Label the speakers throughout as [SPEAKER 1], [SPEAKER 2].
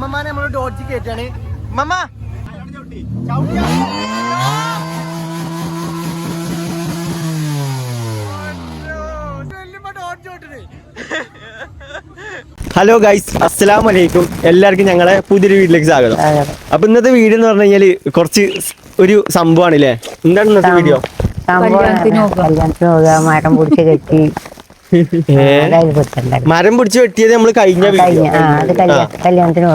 [SPEAKER 1] ഇമ്മമാനെ നമ്മൾ ഡോഡ്ജ് കയറ്റാണ്. മമ്മ! ഹലോ ഗൈസ് അസ്സലാം വലൈക്കും എല്ലാവർക്കും ഞങ്ങളെ പുതിയൊരു വീട്ടിലേക്ക് സ്വാഗതം. അപ്പൊ ഇന്നത്തെ വീഡിയോ എന്ന് പറഞ്ഞു കഴിഞ്ഞാൽ കുറച്ച് ഒരു സംഭവമാണ് അല്ലേ എന്താണ് ഇന്നത്തെ വീഡിയോ?
[SPEAKER 2] മരം പിടിച്ച് കെട്ടി.
[SPEAKER 1] മരം പിടിച്ച് വെട്ടിയത് നമ്മൾ കഴിഞ്ഞ
[SPEAKER 2] കഴിഞ്ഞ ആ അത് കല്യാണത്തിന്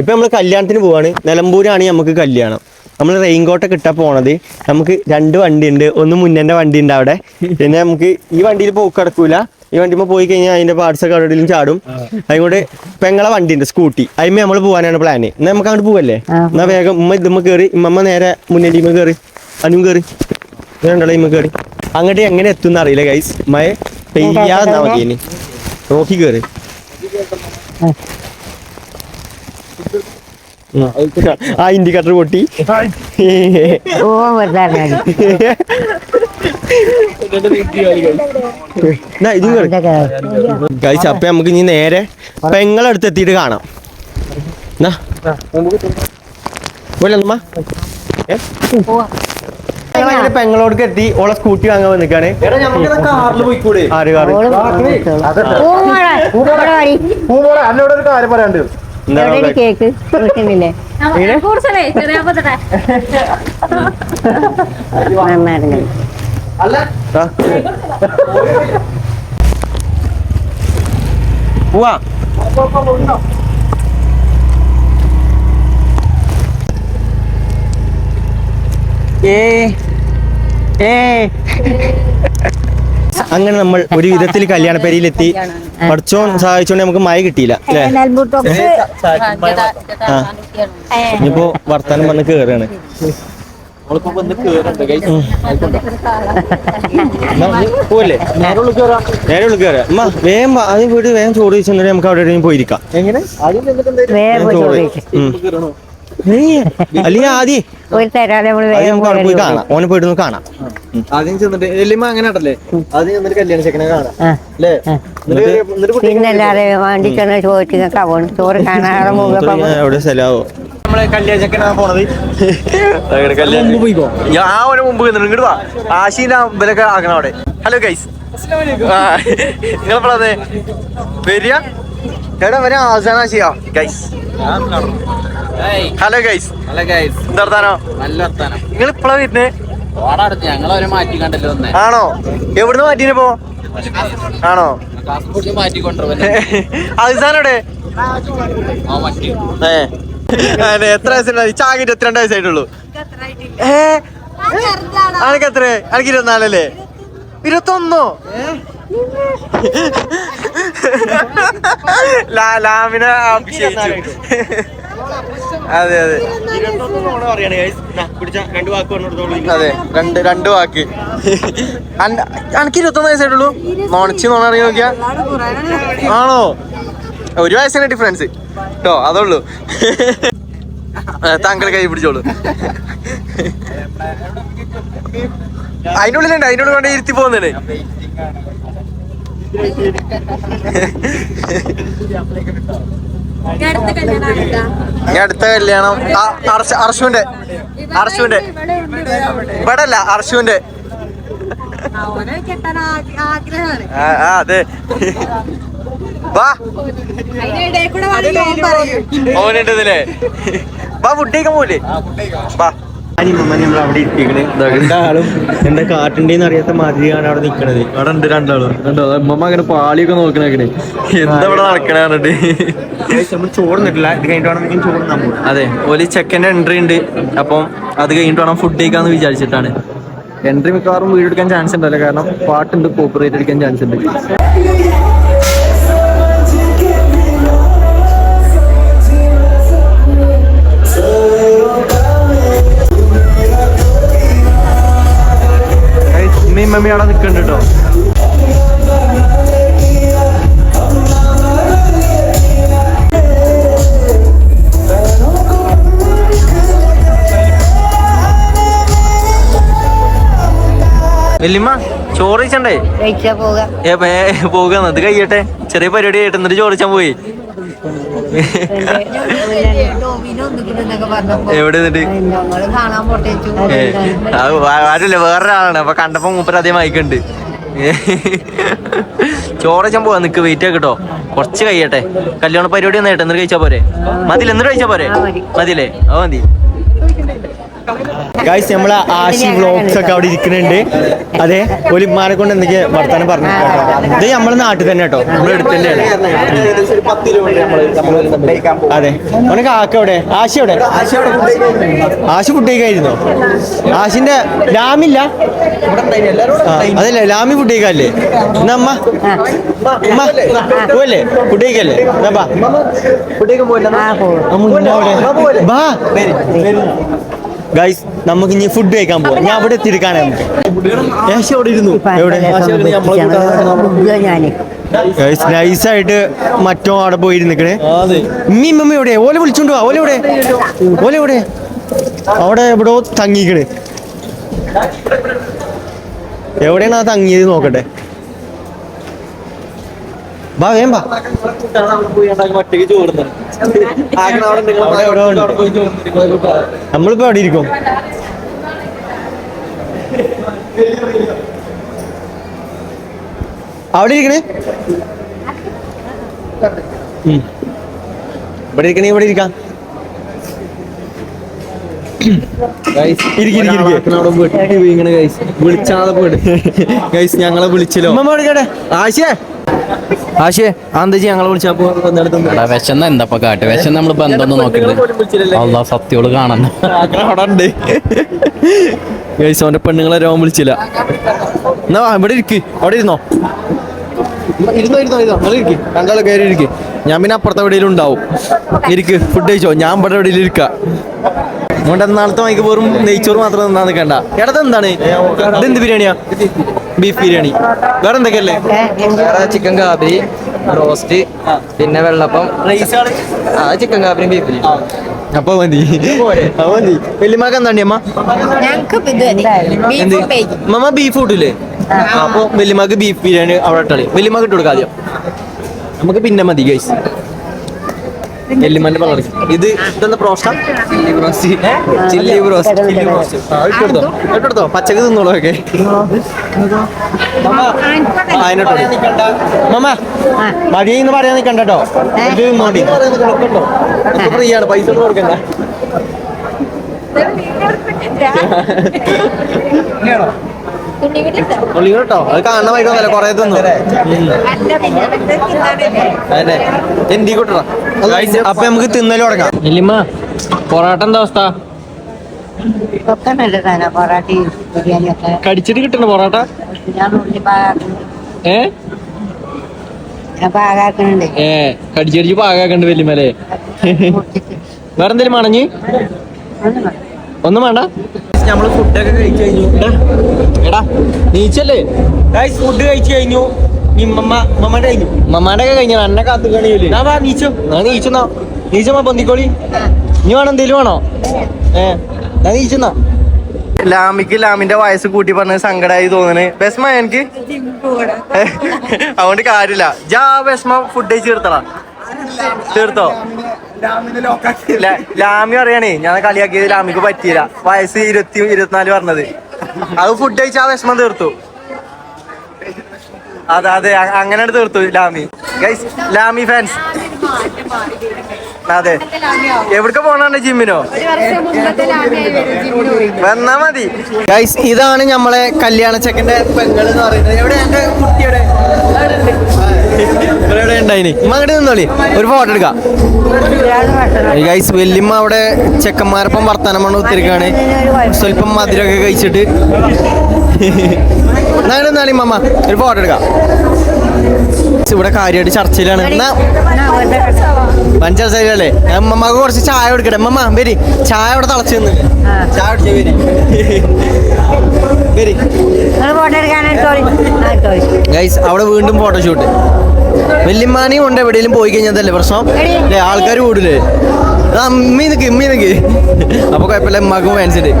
[SPEAKER 1] ഇപ്പൊ നമ്മൾ കല്യാണത്തിന് പോവാണ്. നിലമ്പൂരാണ് നമുക്ക് കല്യാണം. നമ്മൾ റെയിൻകോട്ടൊക്കെ ഇട്ടാ പോണത്. നമുക്ക് രണ്ട് വണ്ടി ഉണ്ട് ഒന്ന് മുന്നേന്റെ വണ്ടി ഉണ്ട് അവിടെ. പിന്നെ നമുക്ക് ഈ വണ്ടിയിൽ പോക്ക് കിടക്കൂല ഈ വണ്ടിമ്മ പോയി കഴിഞ്ഞാൽ അതിന്റെ പാർട്സ് ഒക്കെ എവിടെയും ചാടും. അതുകൊണ്ട് പെങ്ങളെ വണ്ടി ഉണ്ട് സ്കൂട്ടി അതിമ്മ നമ്മൾ പോകാനാണ് പ്ലാന് എന്നാ നമുക്ക് അങ്ങോട്ട് പോവല്ലേ. എന്നാ വേഗം ഉമ്മ ഇതുമ്മ കയറി ഉമ്മ നേരെ മുന്നേറ്റിമ്മ കയറി അനും കയറി രണ്ടാളെ ഇമ്മ കയറി അങ്ങോട്ട് എങ്ങനെ എത്തും എന്നറിയില്ല ഗൈസ് മഴ പെയ്യാന്നാ മതി ഇനി നോക്കി കയറി ആ ഇൻഡിക്കേറ്റർ പൊട്ടി
[SPEAKER 2] ഓ
[SPEAKER 1] ഗൈസ് അപ്പൊ നമുക്ക് ഇനി നേരെ പെങ്ങളടുത്ത് എത്തിയിട്ട് കാണാം എന്നാ പെങ്ങളോട് എത്തി. ഓളെ സ്കൂട്ടി വാങ്ങാൻ വന്നിക്കാണ് ആര് കാറ്?
[SPEAKER 3] എന്നോട് ഒരു കാര്യം പറയാണ്ട്.
[SPEAKER 2] കേക്ക്? കിട്ടുന്നില്ലേ.
[SPEAKER 1] പോവാ. ഏ അങ്ങനെ നമ്മൾ ഒരു വിധത്തിൽ കല്യാണ പേരിയിലെത്തി പഠിച്ചോ സഹായിച്ചോണ്ട് നമുക്ക് മഴ കിട്ടിയില്ല. ഇനിയിപ്പോ വർത്താനം വന്ന് കേറാണ് എന്നാ നീ പോവല്ലേ? നേരെ ഉള്ളിൽ കയറാ അമ്മ വേഗം വാ. ആദ്യം പോയിട്ട് വേഗം ചോറ് ചോദിച്ചു നമുക്ക് അവിടെ പോയിരിക്കാം
[SPEAKER 3] എങ്ങനെ?
[SPEAKER 1] ചോറ് അല്ലെങ്കിൽ ആദ്യം
[SPEAKER 2] ഒരു തരാതെ നമ്മൾ
[SPEAKER 1] ആദ്യം
[SPEAKER 2] വേഗം
[SPEAKER 1] നമുക്ക് അവിടെ പോയി
[SPEAKER 2] പോയി
[SPEAKER 1] കാണാം. ഓനെ പോയിട്ട് ഒന്ന് കാണാം.
[SPEAKER 3] ആദ്യം ചെന്നിട്ട് എല്ലിമ അങ്ങനെ ഉണ്ടല്ലേ ആദ്യം ചെന്നിട്ട് കല്യാണ ചെക്കനെ കാണാം.
[SPEAKER 2] ആ,
[SPEAKER 3] അല്ലേ?
[SPEAKER 2] ആ.
[SPEAKER 3] എന്നിട്ട് എന്നിട്ട് കുട്ടി
[SPEAKER 2] പിന്നല്ലാതെ വണ്ടി ചെന്ന് ചോദിച്ചു കവണ് ചോറ് കാണാതെ മുഖം
[SPEAKER 1] എവിടെ
[SPEAKER 3] നമ്മളെ കല്യാണ പോണത്.
[SPEAKER 1] ഞാൻ മുമ്പ് ഇങ്ങോട്ട് വാ. ആശീന ഇവരൊക്കെ ആക്കണം അവിടെ. ഹലോ ഗൈസ് നിങ്ങളെ വരിക? എവിടെ വരാ ചെയ്യാ. Guys hello guys
[SPEAKER 4] hello guys
[SPEAKER 1] എന്താർത്താനോ
[SPEAKER 4] നല്ല വർത്താനം.
[SPEAKER 1] നിങ്ങൾ ഇപ്പളാ വരുന്നേ?
[SPEAKER 4] ഓടടുത്ത് ഞങ്ങൾ അവരെ മാറ്റി കണ്ടല്ലോ ഒന്ന്
[SPEAKER 1] ആണോ? എവിടുന്ന് മാറ്റീനെ പോ ആണോ? അവസാനോടെ എത്ര വയസ്സുണ്ടായി? ചാകി ഇരുപത്തിരണ്ട് വയസ്സായിട്ടുള്ളൂ? ഏ? അനക്ക് എത്ര അനക്ക് ഇരുപത്തിനാലല്ലേ? ഇരുപത്തൊന്നോ? ലാ- ലാമിനെ അഭിഷേകിച്ചു. അതെ അതെ. അതെ രണ്ട് രണ്ട് വാക്ക്. എനിക്ക് ഇരുപത്തൊന്ന് വയസ്സായിട്ടുള്ളൂ? നോണച്ചി നോണ ഇറങ്ങി നോക്കിയാ? ആണോ? ഒരു വയസ്സിന് ഡിഫറൻസ് കേട്ടോ അതുള്ളൂ. താങ്കൾ കൈ പിടിച്ചോളൂ. അതിനുള്ളിലുണ്ട് അതിനുള്ളിൽ കൊണ്ട് ഇരുത്തി
[SPEAKER 5] പോകുന്നുണ്ട്?
[SPEAKER 1] ഇനി അടുത്ത കല്യാണം. അർഷുവിന്റെ അർഷുവിന്റെ അർശുവിന്റെ. അർശുവിന്റെ.
[SPEAKER 5] ഇവിടെ
[SPEAKER 1] അല്ല അർശുവിന്റെ.
[SPEAKER 5] അവനെ കെട്ടാൻ ആഗ്ര-
[SPEAKER 1] ആ ആ, അതെ. വാ. ഓനുണ്ട് ഇതിലെ വാ ഫുഡ് കഴിക്കാൻ പോലെ വാ. നമ്മൾ അവിടെ രണ്ടാളും എന്താ കാട്ടുണ്ടെന്ന് അറിയാത്ത മാതിരിയാണ് അവിടെ നിക്കണത്.
[SPEAKER 3] അവിടെ ഉണ്ട് രണ്ടാളും. കണ്ടോ? അമ്മമ്മ അങ്ങനെ പാളിയൊക്കെ നോക്കണേ
[SPEAKER 1] എന്താ ഇവിടെ നടക്കണ നമ്മൾ ചോറുന്നിട്ടില്ല ഇത് കഴിഞ്ഞിട്ട് വേണം ചോറ്
[SPEAKER 3] അതെ ഒരു ചെക്കന്റെ എൻട്രി ഉണ്ട്. അപ്പം അത് കഴിഞ്ഞിട്ട് വേണം ഫുഡ് കഴിക്കാന്ന് വിചാരിച്ചിട്ടാണ്. എൻട്രി മിക്കവാറും വീട് എടുക്കാൻ ചാൻസ് ഉണ്ടല്ലോ. കാരണം പാട്ടുണ്ട് കോപ്പറേറ്റ് അടിക്കാൻ ചാൻസ് ഉണ്ട്. ഉമ്മയും അവിടെ നിൽക്കുന്നുണ്ട് കേട്ടോ. വല്യമ്മ ചോറ് കഴിച്ചണ്ടേ?
[SPEAKER 2] പോവുക
[SPEAKER 3] പോകുക അത് കഴിയട്ടെ. ചെറിയ പരിപാടി ആയിട്ട് എന്നിട്ട് ചോറിച്ചാൻ പോയി. എവിടെ ആരുമില്ല വേറൊരാളാണ്. അപ്പൊ കണ്ടപ്പോ മൂപ്പര് അതേ മയക്കുണ്ട് ചോറച്ചാൻ പോവാ നിക്ക് വെയിറ്റ് ആക്കട്ടോ കുറച്ച് കഴിയട്ടെ. കല്യാണ പരിപാടി ഒന്ന് എന്നിട്ട് കഴിച്ചാ പോരെ? മതിയില്ല എന്നിട്ട് കഴിച്ചാ പോരെ? മതിയില്ലേ? അത് മതി.
[SPEAKER 1] ഗൈസ് നമ്മളെ ആശി വ്ളോഗ്സ് ഒക്കെ അവിടെ ഇരിക്കുന്നുണ്ട്. അതെ ഒലിമാരെ കൊണ്ട് എന്തൊക്കെ വർത്താനം പറഞ്ഞു? ഇത് നമ്മളെ നാട്ടിൽ തന്നെ കേട്ടോ. നമ്മുടെ അടുത്ത് തന്നെയാണ്. അതെ. അവനക്ക് ആക്ക എവിടെ? ആശി എവിടെ? ആശി ഫുഡ് കഴിക്കായിരുന്നോ ആശിന്റെ ലാമില്ല? അതല്ലേ ലാമി ഫുഡ് കഴിക്കാല്ലേ എന്നാ അമ്മ അമ്മ പോവല്ലേ? ഫുഡ് കഴിക്കല്ലേ എന്നാ ബാ. മുന്നേ അവിടെ. ബാ. ഗൈസ് നമുക്ക് ഇനി ഫുഡ് കഴിക്കാൻ പോവാം. ഞാൻ അവിടെ എത്തിയിരിക്കാണ്. ഗൈസ് നൈസായിട്ട് മറ്റോ അവിടെ പോയി നിൽക്കണേ. ഉമ്മി ഉമ്മ എവിടെ? ഓല വിളിച്ചോണ്ട് പോവാ ഓല എവിടെ? ഓല എവിടെ? അവിടെ എവിടെ തങ്ങിക്കണ്. എവിടെയാണ് ആ തങ്ങിയത് നോക്കട്ടെ. ബാ വേം ബാ നമ്മളിപ്പോ അവിടെ ഇരിക്കും. അവിടെ ഇരിക്കണേ. ഇവിടെ ഇരിക്കണേ ഇവിടെ ഇരിക്കാം.
[SPEAKER 3] വിളിച്ചാതെ പോയിട്ട് ഗൈസ് ഞങ്ങളെ വിളിച്ചല്ലോ ആശേ ആശേ ആന്തജി ഞങ്ങളെ വിളിച്ചപ്പോ
[SPEAKER 4] വിശന്ന എന്താ കാട്ട്? വിശന്ന് നമ്മൾ ബന്ധമൊന്നും അള്ളാ സത്യോൾ കാണണം
[SPEAKER 3] അവിടെ ഉണ്ട്. ഗൈസ് അവന്റെ പെണ്ണുങ്ങളെ രോഗം വിളിച്ചില്ല. എന്നാ വാ, ഇവിടെ ഇരിക്ക്. അവിടെ ഇരുന്നോ? ഇരുന്നോ ഇരുന്നോ ഇരുന്നോ. നിങ്ങൾ ഇരിക്ക്. ഞങ്ങൾ കയറി ഇരിക്ക്. ഞാൻ പിന്നെ അപ്പുറത്തെ എവിടെയെങ്കിലും ഉണ്ടാവും. ഇരിക്ക് ഫുഡ് കഴിച്ചോ? ഞാൻ ഇവിടെ എവിടെയെങ്കിലും ഇരിക്കാം. അതുകൊണ്ട് നാളത്തെ വൈകി വെറും നെയ്ച്ചോറ് മാത്രം നിന്നാ നിൽക്കണ്ട ഇടത് എന്താണ്? ഇതെന്ത് ബിരിയാണിയാ? ബീഫ് ബിരിയാണി. വേറെ എന്തൊക്കെയല്ലേ
[SPEAKER 6] വേറെ ചിക്കൻ കാബി റോസ്റ്റ് പിന്നെ വെള്ളപ്പം. ആ ചിക്കൻ കാബിയും ബീഫ്
[SPEAKER 3] അപ്പൊ മതി. അപ്പൊ മതി. വലിയമാക്ക് എന്താണ് അമ്മ മമ്മ ബീഫ് കൂട്ടില്ലേ അപ്പൊ വലിയമാക്ക് ബീഫ് ബിരിയാണി അവിടെ ഇട്ടാളി. വലിയമാക്ക് ഇട്ട് കൊടുക്കാം ആദ്യം. നമുക്ക് പിന്നെ മതി ഗൈസ് വല്യമ്മന്റെ പള്ളി ഇത് ഇതെന്താ broast chilli broast. Chilli broast chilli broast. ഇട്ടെടുത്തോ ഇട്ടെടുത്തോ പച്ചക്ക് തിന്നോളൂ ഒക്കെ.
[SPEAKER 1] മമ്മ മതി. എന്ന് പറയാൻ നിൽക്കണ്ട കേട്ടോ. ഇത് നോടി
[SPEAKER 3] ഫ്രീ ആണ്. പൈസ ഒന്നും കൊടുക്കണ്ട. ഉള്ളി കേട്ടോ അത് കാണാൻ വൈകുന്നല്ല കൊറേ തിന്നു. അതെ എന്തി കൂട്ടറ
[SPEAKER 1] അപ്പൊ നമുക്ക് തിന്നൽ തുടങ്ങാം.
[SPEAKER 4] ഇല്ലിമ്മ പൊറോട്ട എന്താ അവസ്ഥ? കടിച്ചിട്ട് കിട്ടണ പൊറോട്ട? ഏ? ഏ കടിച്ചടിച്ച് പാകാക്കണ്ട് വല്യമ്മലേ വേറെന്തേലും മണഞ്ഞ് ഒന്നും വേണ്ട?
[SPEAKER 3] നമ്മൾ ഫുഡൊക്കെ കഴിച്ചു കഴിഞ്ഞു.
[SPEAKER 4] എടാ നീച്ചല്ലേ?
[SPEAKER 1] ഗൈസ് ഫുഡ് കഴിച്ചു കഴിഞ്ഞു. മമ്മാടെ കഴിഞ്ഞു.
[SPEAKER 4] മമ്മാടെ ഒക്കെ കഴിഞ്ഞു എന്നെ കാത്തു കണിയില്ലേ
[SPEAKER 1] ഞാൻ വാ നീച്ചോ.
[SPEAKER 4] ഞാൻ നീച്ചെന്നാ. നീച്ചമ്മ പൊന്തിക്കോളി. ഇനി വേണം എന്തേലും വേണോ? ഏ ഞാൻ നീച്ചെന്നാ.
[SPEAKER 3] ലാമിക്ക് ലാമിന്റെ വയസ്സ് കൂട്ടി പറഞ്ഞ സങ്കടമായി തോന്നണ്. ബെസ്മ എനിക്ക്? അതുകൊണ്ട് കാര്യമില്ല. ജാ ബെസ്മ ഫുഡ് കഴിച്ച് തീർത്തടാ. തീർത്തോ? ലാമി പറയണേ ഞാൻ കളിയാക്കിയത് ലാമിക്ക് പറ്റിയില്ല. വയസ്സ് ഇരുപത്തി ഇരുപത്തിനാല് പറഞ്ഞത്. അത് ഫുഡ് കഴിച്ച് ആ വിഷമം തീർത്തു. അതെ അതെ അങ്ങനെ തീർത്തു ലാമി. ഗൈസ് ലാമി ഫാൻസ് അതെ. എവിടക്ക പോണാണ് ജിമ്മിനോ? വന്നാ മതി. ഗൈസ് ഇതാണ് നമ്മളെ കല്യാണ ചെക്കന്റെ പെങ്ങൾ എന്ന് പറയുന്നത്. എവിടെ? എന്റെ കുട്ടിയുടെ? നിന്നോളി. ഒരു ഫോട്ടോ എടുക്കാം. ഗൈസ് വല്യമ്മ അവിടെ ചെക്കന്മാരൊപ്പം വർത്താനം കൊണ്ട് ഒത്തിരിക്കാണ് സ്വല്പം മധുരമൊക്കെ കഴിച്ചിട്ട്. നിന്നാളി മമ്മ ഒരു ഫോട്ടോ എടുക്കാം. ഇവിടെ കാര്യമായിട്ട് ചർച്ചയിലാണ്. എന്നാ? പഞ്ചായത്തല്ലേ അമ്മമ്മക്ക് കുറച്ച് ചായ കൊടുക്കട്ടെ. അമ്മമ്മ വരി. ചായ അവിടെ തളച്ചു ചായ കുടിച്ചു വരി. ഗൈസ് അവിടെ വീണ്ടും ഫോട്ടോഷൂട്ട് വല്യമ്മാനെയും ഉണ്ട് എവിടെയെങ്കിലും പോയി കഴിഞ്ഞതല്ലേ പ്രശ്നം? അല്ലേ ആൾക്കാർ കൂടില്ലേ അമ്മി നിക്ക് ഇമ്മി നിക്ക്. അപ്പൊ കുഴപ്പമില്ല ഉമ്മാക്കും ഫാൻസിന്റെ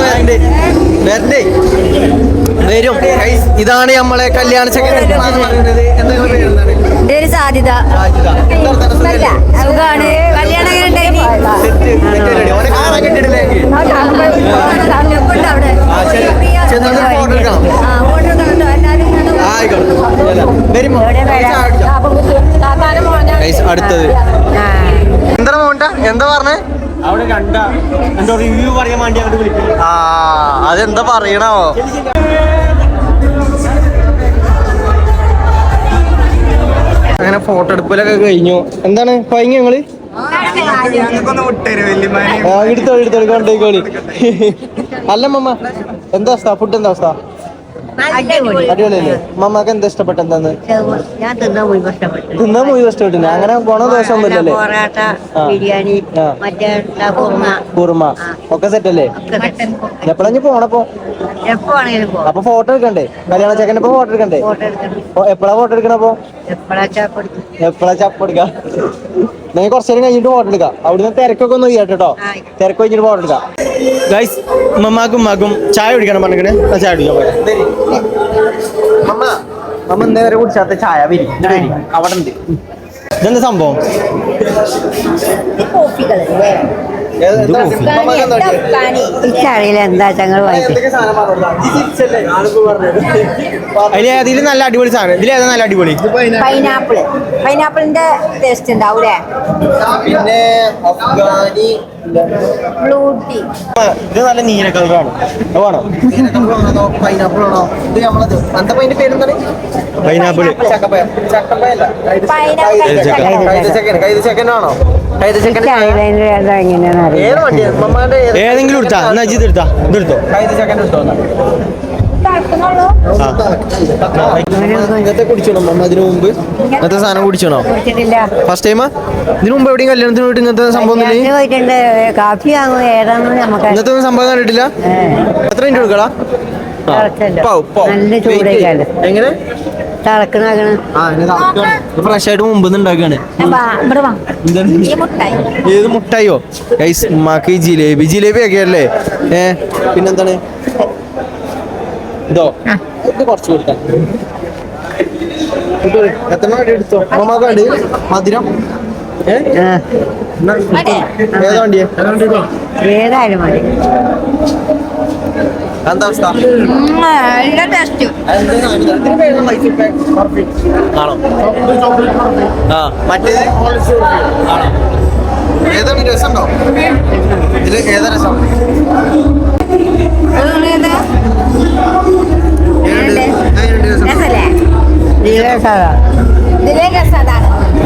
[SPEAKER 3] വരണ്ട്. വരും. ഇതാണ് നമ്മളെ കല്യാണ
[SPEAKER 2] സാധ്യത? സുഖാണ്. കല്യാണം
[SPEAKER 1] റിവ്യൂ പറയാൻ വേണ്ടി അങ്ങോട്ട് വിളിക്കും
[SPEAKER 3] ആ അതെന്താ പറയണോ? അങ്ങനെ ഫോട്ടോ എടുപ്പിലൊക്കെ കഴിഞ്ഞു. എന്താണ്? പയങ്ങ ഞങ്ങൾ ആ, എടുത്തോ എടുത്തോ കൊണ്ടേക്കോളി അല്ല മമ്മ എന്താ അവസ്ഥ? ഫുഡ് എന്താ അവസ്ഥ? അടിപൊളിയല്ലേ? മമ്മക്ക് എന്താ ഇഷ്ടപ്പെട്ട എന്താന്ന്?
[SPEAKER 2] ഞാൻ തിന്നാൻ പോയി കഷ്ടപ്പെട്ടു
[SPEAKER 3] തിന്നാൻ പോയി ഇഷ്ടപ്പെട്ടില്ല. അങ്ങനെ പോണ ദിവസമൊന്നുമില്ലല്ലേ
[SPEAKER 2] പൊറാട്ട ബിരിയാണി മറ്റേ കുറുമ.
[SPEAKER 3] കുറുമ. ഒക്കെ സെറ്റ് അല്ലേ എപ്പോഴാ ഇനി പോണപ്പോ അപ്പൊ ഫോട്ടോ എടുക്കണ്ടേ? കല്യാണ ചെക്കന്റെ ഇപ്പൊ ഫോട്ടോ എടുക്കണ്ടേ? എപ്പഴാ ഫോട്ടോ എടുക്കണപ്പോ
[SPEAKER 2] എപ്പോഴാ ചാപ്പെടുക്കും
[SPEAKER 3] ചപ്പ് എടുക്കാം നിങ്ങൾ കുറച്ചു നേരം കഴിഞ്ഞിട്ട് ഫോട്ടോ എടുക്കാം. അവിടുന്ന് തിരക്കൊക്കെ ഒന്ന് കേട്ടോ.
[SPEAKER 2] ആയി.
[SPEAKER 3] തിരക്ക് കഴിഞ്ഞിട്ട് ഫോട്ടോ എടുക്കാം.
[SPEAKER 1] ഗൈസ് മമ്മാക്കും ഉമ്മാക്കും ചായ കുടിക്കണം പറഞ്ഞിട്ട് ഞാൻ ചായ കുടിക്കാൻ പോയാ
[SPEAKER 3] മമ്മ ഇന്നേ വരെ കുടിച്ചാത്ത ചായ വരി. അവിടെ ഉണ്ട്.
[SPEAKER 1] ഇതെന്താ സംഭവം?
[SPEAKER 3] ഏത്?
[SPEAKER 2] എനിക്കറിയില്ല എന്താ
[SPEAKER 3] പറഞ്ഞത്.
[SPEAKER 1] അതിൽ നല്ല അടിപൊളി സാധനം. ഇതിലേതാ നല്ല അടിപൊളി?
[SPEAKER 2] പൈനാപ്പിൾ പൈനാപ്പിളിന്റെ ടേസ്റ്റ് ഉണ്ടാവൂലേ?
[SPEAKER 3] പിന്നെ അഫ്ഗാനി
[SPEAKER 2] ബ്ലൂ ടീ
[SPEAKER 1] ഇത് നല്ല നീല കളറാണ് വേണോ?
[SPEAKER 3] പൈനാപ്പിൾ ആണോ ഇത് നമ്മളത് പേരെന്താണ്?
[SPEAKER 1] പൈനാപ്പിൾ.
[SPEAKER 3] ചക്കപ്പയല്ല കൈതച്ചക്കനാണോ?
[SPEAKER 1] ഏതെങ്കിലും എടുത്താ. എന്നാ ഇത് എടുത്താ. ഇതെടുത്തോ.
[SPEAKER 3] കൈതച്ചക്കൻ എടുത്തോ കുടിച്ചോണോ അതിനു മുമ്പ് ഇന്നത്തെ സാധനം കുടിച്ചോണോ ഫസ്റ്റ് ടൈമാ ഇതിനു മുമ്പ് എവിടെയും കല്യാണത്തിന് പോയിട്ട് ഇങ്ങനത്തെ സംഭവം ഒന്നും സംഭവം കണ്ടിട്ടില്ല? എത്ര മിനിറ്റ് കൊടുക്കടാ. എങ്ങനെ? ഫ്രഷ് ആയിട്ട് മുമ്പ് ഉണ്ടാക്കാണ്. ഏത് മുട്ടായോ ഗൈസ് ഉമ്മാക്ക് ജിലേബി. ജിലേബി ഒക്കെ അല്ലേ? പിന്നെന്താണ്? ഇതോ. ഇത് കുറച്ച് കൊടുക്കാം. ഇത് എത്ര എടുത്തോ? വേണ്ടി മധുരം. ഏതാ വണ്ടിയെ?
[SPEAKER 2] ഏതായാലും മതി.
[SPEAKER 3] എന്താ അവസ്ഥ? ആണോ? ആ. മറ്റേത് ആണോ? ഏതാ രസം? എങ്ങനെയുണ്ട് രസം?
[SPEAKER 2] രസല്ലേ രസം? അതാണ്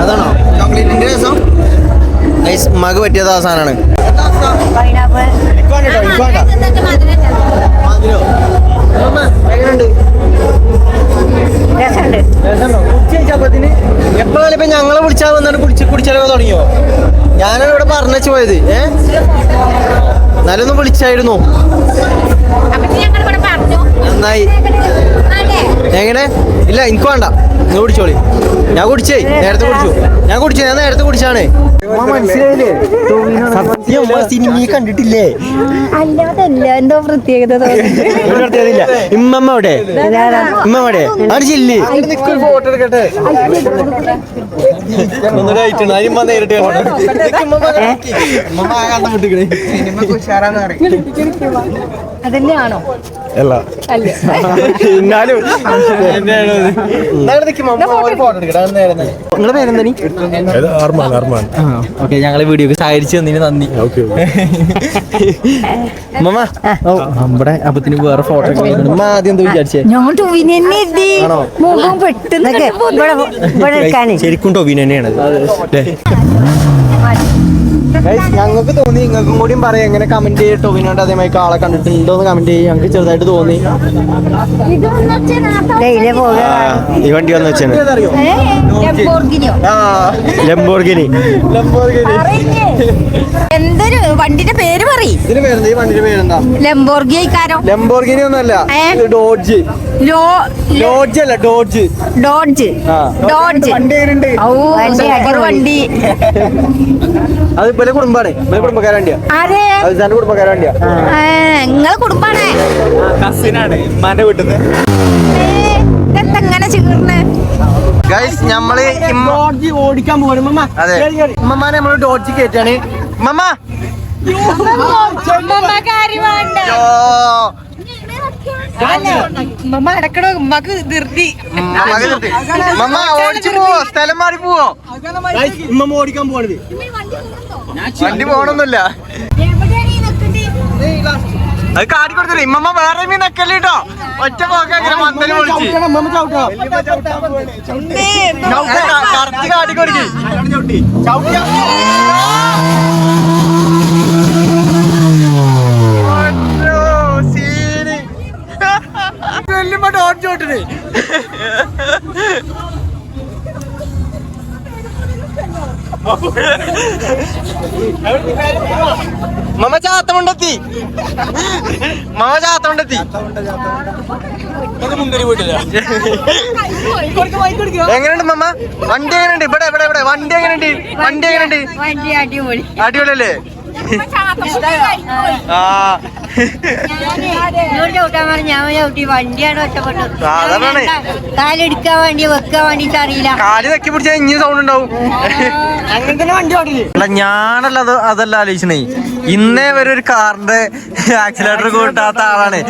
[SPEAKER 3] അതാണോ? ചോക്ലേറ്റിന്റെ രസം? നൈസ് മക പറ്റിയത്
[SPEAKER 2] അവസാനാണ്.
[SPEAKER 3] എപ്പോഴാലും ഇപ്പൊ ഞങ്ങളെ വിളിച്ചാ വന്നിട്ട് കുടിച്ച് കുടിച്ചാലോ തുടങ്ങിയോ? ഞാനാണ് ഇവിടെ പറഞ്ഞു പോയത് ഏ? എന്നാലൊന്നും വിളിച്ചായിരുന്നു. നന്നായി. എങ്ങനെ? ഇല്ല എനിക്ക് വേണ്ട. നീ കുടിച്ചോളി. ഞാൻ കുടിച്ചേ. നേരത്തെ കുടിച്ചു. ഞാൻ കുടിച്ചു. ഞാൻ നേരത്തെ കുടിച്ചാണ്. മനസ്സിലായില്ലേ?
[SPEAKER 1] സത്യം സിനിമയെ കണ്ടിട്ടില്ലേ?
[SPEAKER 2] എന്തോ പ്രത്യേകത
[SPEAKER 1] പ്രത്യേകതയില്ല. ഇമ്മമ്മ ഇമ്മ
[SPEAKER 5] അതന്നെയാണോ?
[SPEAKER 1] അല്ല. എന്നാലും
[SPEAKER 3] ഫോട്ടോ എടുക്കട്ടെ നിങ്ങളുടെ പേരെന്താ
[SPEAKER 7] അർമാൻ അർമാൻ.
[SPEAKER 3] ഓക്കെ ഞങ്ങളെ വീഡിയോക്ക് സഹായിച്ചു തന്നതിന് നന്ദി.
[SPEAKER 7] ഓക്കെ
[SPEAKER 3] മമ്മ നമ്മുടെ അപ്പത്തിന് വേറെ ഫോട്ടോ ഉമ്മ ആദ്യം എന്താ വിചാരിച്ചേ?
[SPEAKER 2] ഞാൻ ടൂവിനെ
[SPEAKER 3] ആണോ?
[SPEAKER 2] മുഖം പെട്ടെന്ന് ഇവിടെ ഇവിടെ എടുക്കാനേ
[SPEAKER 1] തന്നെയാണ്. തന്നെയാണ്
[SPEAKER 3] ഞങ്ങൾക്ക് തോന്നി നിങ്ങൾക്കും കൂടിയും പറയാം എങ്ങനെ കമന്റ് ചെയ്യും ടോവിനോട് അതേമാതിരി ആളെ കണ്ടിട്ടുണ്ടോ എന്ന് കമന്റ് ചെയ്യും. ഞങ്ങൾക്ക് ചെറുതായിട്ട് തോന്നി.
[SPEAKER 1] ഈ വണ്ടി വന്ന് വെച്ചാണ് ലംബോർഗിനി
[SPEAKER 3] ലംബോർഗിനി
[SPEAKER 5] എന്തൊരു വണ്ടിന്റെ പേര് പറയും.
[SPEAKER 3] ഇതിന് പേരെന്താ? ഈ വണ്ടിന്റെ പേരെന്താ?
[SPEAKER 5] ലംബോർഗി ആയിക്കാരോ?
[SPEAKER 3] ലംബോർഗിനി ഒന്നല്ല ഇത് ഡോഡ്ജ്
[SPEAKER 5] ലോ
[SPEAKER 3] ഡോഡ്ജ് അല്ല ഡോഡ്ജ്
[SPEAKER 5] ഡോഡ്ജ് ഡോഡ്ജ്
[SPEAKER 2] വണ്ടി
[SPEAKER 5] വണ്ടി
[SPEAKER 3] അത് ഇവലെ കുടുംബാണ്. ഇവലെ കുടുംബക്കാരെ വണ്ടിയാ
[SPEAKER 5] ആരെ?
[SPEAKER 3] അവസാന്റെ കുടുംബക്കാരെ വണ്ടിയാ
[SPEAKER 5] നിങ്ങളെ കുടുംബാണേ.
[SPEAKER 3] കസിനാണ്. ഉമ്മാന്റെ വീട്ടിൽ നിന്ന്
[SPEAKER 5] ഇതെങ്ങനെ ചീർന്ന്?
[SPEAKER 3] ഗൈസ് നമ്മൾ ഡോഡ്ജി ഓടിക്കാൻ മമ്മ അതെ. ഉമ്മമാനെ നമ്മൾ ഡോഡ്ജി കയറ്റാണ് മമ്മ
[SPEAKER 5] മമ്മ അടക്കണോ ഉമ്മക്ക് ധൃതി
[SPEAKER 3] മമ്മ ഓടിച്ചു പോവോ? സ്ഥലം മാറി പോവോ? ഉമ്മ ഓടിക്കാൻ പോണത്. വണ്ടി പോണൊന്നുമില്ല. അത് കാട്ടി കൊടുത്തില്ല? ഇമ്മമ്മ വേറെ മീൻ നക്കല്ലേ കേട്ടോ ഒറ്റ പോക്ക അങ്ങനെ മന്ദൽ പൊളിച്ച് കറക്റ്റ് കാട്ടി കൊടുക്കി. വെല്ലുമ്പോ ഡോട്ട് ചോട്ടിന് മമ ചാത്തമുണ്ടെത്തി. മമ ചാത്തമുണ്ടെത്തി. എങ്ങനെയുണ്ട് മമ്മ? വണ്ടി എങ്ങനെയുണ്ട്? ഇവിടെ ഇവിടെ ഇവിടെ. വണ്ടി എങ്ങനെയുണ്ട്? വണ്ടി എങ്ങനെയുണ്ട്?
[SPEAKER 2] വണ്ടി അടിപൊളി.
[SPEAKER 3] അടിപൊളിയല്ലേ? ആ.
[SPEAKER 2] എന്നോട് ചവിട്ടാൻ പറഞ്ഞ ഞാൻ ചവിട്ടി വണ്ടിയാണ് ഒറ്റപ്പെട്ടു
[SPEAKER 3] സാധാരണ.
[SPEAKER 2] കാലെടുക്കാൻ വേണ്ടി വെക്കാൻ വേണ്ടിട്ട് അറിയില്ല.
[SPEAKER 3] കാൽ തക്കി പിടിച്ചാൽ ഇനി സൗണ്ട് ഉണ്ടാവും. അല്ല ഞാനല്ല അത് അതല്ല ആലോചിച്ചണേ. ഇന്നേ വരെ ഒരു കാറിന്റെ ആക്സിലേറ്റർ കൂട്ടാത്ത ആളാണ്.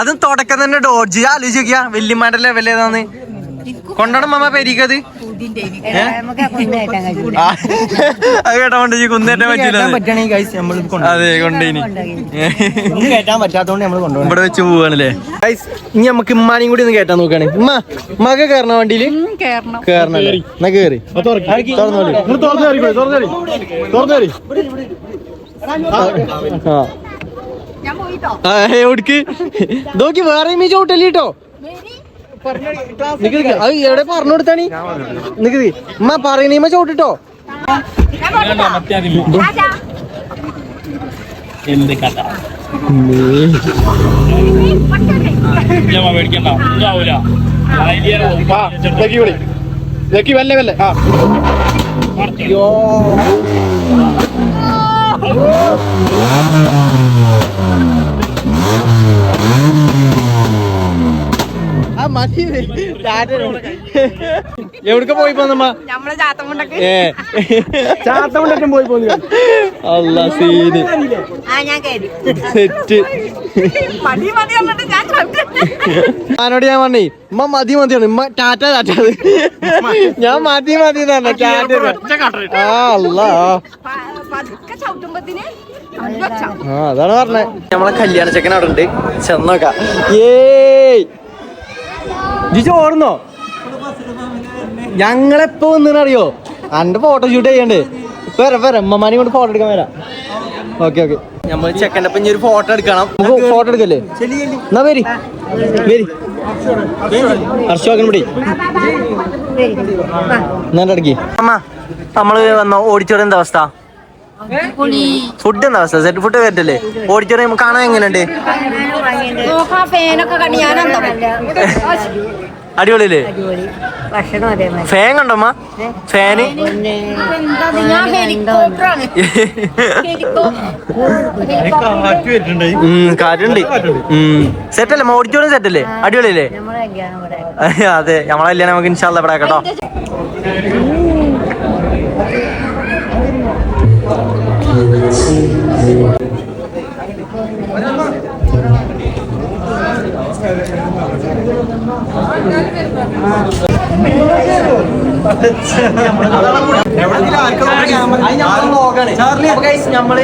[SPEAKER 3] അതും തുടക്കം തന്നെ ഡോഡ്ജ് ആലോചിച്ച് നോക്കിയാ വല്യമാരുടെ ലെവൽ ഏതാന്ന്? കൊണ്ടോണം മാമ പെരിക്കത് അത് കേട്ടാ കൊണ്ട് ഈ കുന്നേറ്റാൻ പറ്റില്ല. അതെ കൊണ്ടേനി
[SPEAKER 1] കേട്ടാൻ പറ്റാത്തോണ്ട് നമ്മൾ കൊണ്ടുപോകും.
[SPEAKER 3] ഇവിടെ വെച്ച് പോവാണല്ലേ? ഇനി നമുക്ക് ഇമ്മാനെയും കൂടി ഒന്ന് കേട്ടാൻ നോക്കാണ് ഉമ്മ ഇമ്മക്ക് കേറണ വണ്ടിയിൽ? കേറണം. എന്നാ കേറി. തുറന്നോളി ആ എവിടേക്ക് നോക്കി വേറെ ഇമേജ് ചോട്ടല്ലേ കേട്ടോ നിക്ക് നിക്ക്. അത് എവിടെ പറഞ്ഞു കൊടുത്താണി? നികുതി. ഉമ്മ പറയണീമ ചോട്ടിട്ടോ
[SPEAKER 8] വല്ലേ വല്ലേ ആ
[SPEAKER 3] ആ മതി. എവിടക്ക പോയി പോന്നമ്മ?
[SPEAKER 5] ചാത്തമുണ്ടൊക്കെ.
[SPEAKER 1] പോയി പോന്നു.
[SPEAKER 3] അല്ല സീന്.
[SPEAKER 2] ആ ഞാൻ കയറി
[SPEAKER 3] സെറ്റ്. ഞാനോട് ഞാൻ പറഞ്ഞേ ഉമ്മ മതി മതിയാണ് ഉമ്മ ടാറ്റ ടാറ്റ ഞാൻ മതി മതി തന്നെ ടാറ്റ ആ അല്ല ആ അതാണ് പറഞ്ഞേ. നമ്മളെ കല്യാണ ചെക്കൻ അവിടെ ഉണ്ട്. ചെന്നോക്കാം ഏയ്. ജി ഓർന്നോ ഞങ്ങളെപ്പോ വന്നറിയോ അന്റെ ഫോട്ടോ ഷൂട്ട് ചെയ്യണ്ടേ. ഇപ്പൊ വരാം വരാം. അമ്മമാനെ കൊണ്ട് ഫോട്ടോ എടുക്കാൻ വരാം. ഓക്കെ ഓക്കെ നമ്മൾ ചെക്കന്റെ ഒപ്പം ഒരു ഫോട്ടോ എടുക്കണം. നമുക്ക് ഫോട്ടോ എടുക്കല്ലേ? എന്നാ വരി. വരി. ഹർഷോക്കൻ പിടി അമ്മ നമ്മൾ വന്ന ഓടിച്ചോടെ എന്താ അവസ്ഥ? ഫുഡ് എന്താ അവസ്ഥ? സെറ്റ് ഫുഡ് കയറ്റല്ലേ ഓഡിറ്റോറിയം കാണാൻ എങ്ങനെയുണ്ട്?
[SPEAKER 5] നോക്കാ ഫാനൊക്കെ കണ്ട് ഞാൻ എന്താ
[SPEAKER 3] അടിപൊളിയല്ലേ
[SPEAKER 2] കണ്ടോ
[SPEAKER 3] ഫാൻ ഫാന്
[SPEAKER 5] ഹെലികോപ്റ്ററാണ്.
[SPEAKER 3] ഉം, കാറ്റുണ്ട്. സെറ്റല്ലേ? ഓഡിറ്റോറിയം സെറ്റ് അല്ലേ അടിപൊളിയല്ലേ? അതെ. നമ്മളെ കല്യാണം നമുക്ക് ഇൻഷാല്ല ഇവിടെ കേട്ടോ.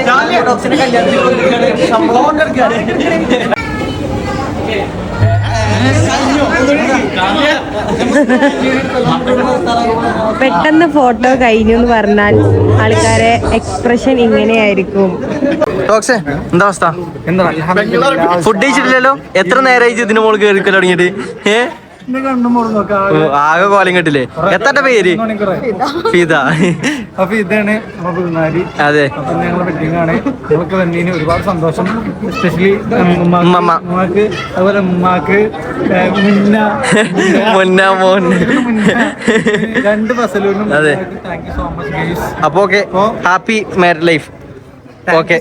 [SPEAKER 9] കല്യാണത്തിന് പെട്ടെന്ന് ഫോട്ടോ കഴിഞ്ഞു എന്ന് പറഞ്ഞാൽ ആൾക്കാരെ എക്സ്പ്രഷൻ ഇങ്ങനെയായിരിക്കും.
[SPEAKER 3] എന്താ അവസ്ഥ? ഫുഡ് കഴിച്ചിട്ടില്ലല്ലോ? എത്ര നേരമായി ഇതിന് മോൾ കയറി തുടങ്ങിയിട്ട്? ഏ? ഓ, ആകെ കോലം കെട്ടില്ലേ? എത്ര പേര്? ഫിദ.
[SPEAKER 7] അപ്പൊ ഇതാണ്
[SPEAKER 3] അതെ.
[SPEAKER 7] വന്നതിന് ഒരുപാട് സന്തോഷം. എസ്പെഷ്യലി
[SPEAKER 3] ഉമ്മമ്മ.
[SPEAKER 7] ഉമ്മാക്ക് അതുപോലെ ഉമ്മാക്ക് മുന്ന.
[SPEAKER 3] മുന്ന മോൻ.
[SPEAKER 7] രണ്ട്
[SPEAKER 3] അതെ. അപ്പൊ okay happy married life okay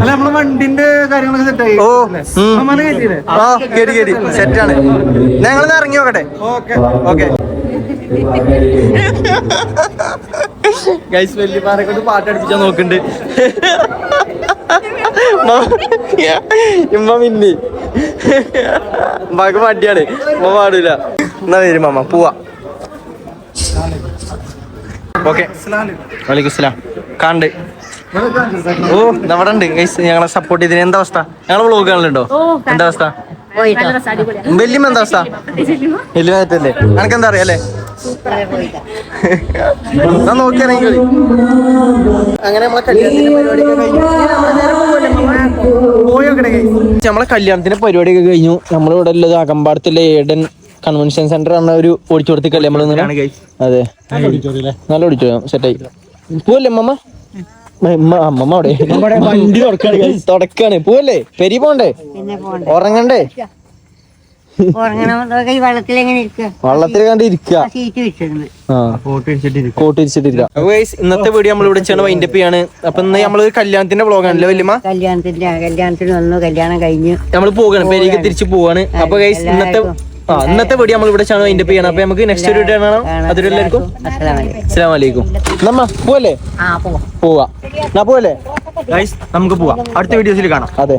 [SPEAKER 7] അല്ല നമ്മളെ വണ്ടിന്റെ കാര്യങ്ങളൊക്കെ സെറ്റ് ആയി.
[SPEAKER 3] ഓ ആ കേടി കേടി സെറ്റാണ് ഞങ്ങൾ ഇറങ്ങി നോക്കട്ടെ.
[SPEAKER 7] ഓക്കെ
[SPEAKER 3] ഓക്കെ ഗൈസ് വെല്ലിമാരെ കൊണ്ട് പാട്ട് അടുപ്പിച്ചാ നോക്കുന്നുണ്ട് ഇമ്മ മിന്നി. ഉമ്മക്ക് മടിയാണ്. ഉമ്മ പാടില്ല. എന്നാ വരും മാമ. പോവാ. ഓക്കെ. വലൈക്കും സ്ലാം കാണ്ട്. ഓ നമ്മുടെ ഉണ്ട് ഞങ്ങളെ സപ്പോർട്ട് ചെയ്തിന് എന്താ അവസ്ഥ? ഞങ്ങളെ വ്ളോഗ് കാണലുണ്ടോ? എന്താ അവസ്ഥ? വല്യമ്മ എന്താ അവസ്ഥ? വല്യമ്മല്ലേ എനക്കെന്താ അനക്ക് എന്താ ഞാൻ നോക്കിയാണെങ്കിൽ അങ്ങനെ നമ്മളെ കല്യാണത്തിന്റെ പരിപാടിയൊക്കെ കഴിഞ്ഞു. പോയോക്കട്ടെ guys. നമ്മളെ കല്യാണത്തിന്റെ പരിപാടിയൊക്കെ കഴിഞ്ഞു. നമ്മളിവിടെ ഉള്ളത് അകമ്പാടത്തിലെ ഏഡൻ കൺവെൻഷൻ സെന്റർ എന്ന ഒരു ഓടിച്ചോടത്തേക്കല്ലേ നമ്മൾ അതെ. നല്ല ഓടിച്ചോ സെറ്റായി പോവല്ലേ അമ്മമ്മ? അമ്മമ്മ അവിടെ. വണ്ടി തുടക്കാണ് പോവല്ലേ? പെരി പോണ്ടേ? ഉറങ്ങണ്ടേ?
[SPEAKER 2] വള്ളത്തിൽ
[SPEAKER 3] കണ്ട് ഇരിക്കുക ഇന്നത്തെ വീഡിയോ നമ്മൾ ഇവിടെ വെച്ചാണ് വൈൻഡപ്പ് ചെയ്യാണ്. അപ്പൊ ഇന്ന് നമ്മൾ കല്യാണത്തിന്റെ വ്ളോഗാണല്ലേ വല്യമ്മ?
[SPEAKER 2] കല്യാണത്തിന്റെ കല്യാണത്തിന് വന്നു കല്യാണം കഴിഞ്ഞു.
[SPEAKER 3] നമ്മൾ പോവാണ് പെരിക്ക് തിരിച്ചു പോവാണ്. അപ്പൊ ഗൈസ് ഇന്നത്തെ ആ ഇന്നത്തെ വീഡിയോ നമ്മൾ ഇവിടെ ചാണോ വൈൻഡപ്പ് ചെയ്യണം. അപ്പൊ നമുക്ക് നെക്സ്റ്റ് വീഡിയോ കാണാം. അതൊരു എല്ലാവർക്കും അസ്സലാമു അലൈക്കും. നമ്മ പോവല്ലേ?
[SPEAKER 2] ആ പോവാം.
[SPEAKER 3] പോവല്ലേ? നമുക്ക് പോവാം. അടുത്ത വീഡിയോസിൽ കാണാം. അതെ.